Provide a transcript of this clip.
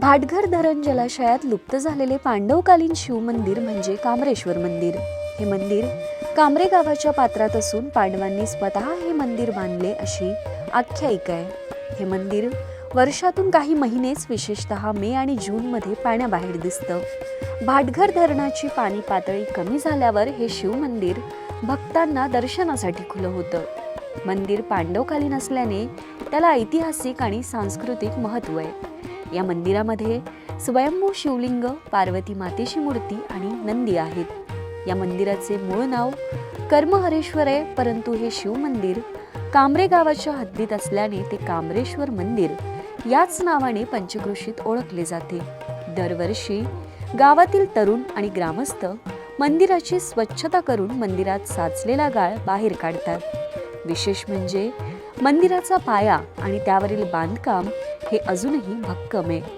भाटघर धरण जलाशयात लुप्त झालेले पांडवकालीन शिवमंदिर म्हणजे कामरेश्वर मंदिर. हे मंदिर कामरे गावाच्या पात्रात असून पांडवांनी स्वतः हे मंदिर बांधले अशी आख्यायिका आहे. हे मंदिर वर्षातून काही महिनेच विशेषतः मे आणि जूनमध्ये पाण्याबाहेर दिसतं. भाटघर धरणाची पाणी पातळी कमी झाल्यावर हे शिवमंदिर भक्तांना दर्शनासाठी खुलं होतं. मंदिर पांडवकालीन असल्याने त्याला ऐतिहासिक आणि सांस्कृतिक महत्त्व आहे. या मंदिरामध्ये स्वयंभू शिवलिंग पार्वती मातेची मूर्ती आणि नंदी आहेत. या मंदिराचे मूळ नाव कर्महरेश्वर आहे परंतु हे शिवमंदिर कामरे गावाच्या हद्दीत असल्याने ते कामरेश्वर मंदिर याच नावाने पंचकृषीत ओळखले जाते. दरवर्षी गावातील तरुण आणि ग्रामस्थ मंदिराची स्वच्छता करून मंदिरात साचलेला गाळ बाहेर काढतात. विशेष म्हणजे मंदिराचा पाया आणि त्यावरील बांधकाम हे अजूनही भक्कम आहे.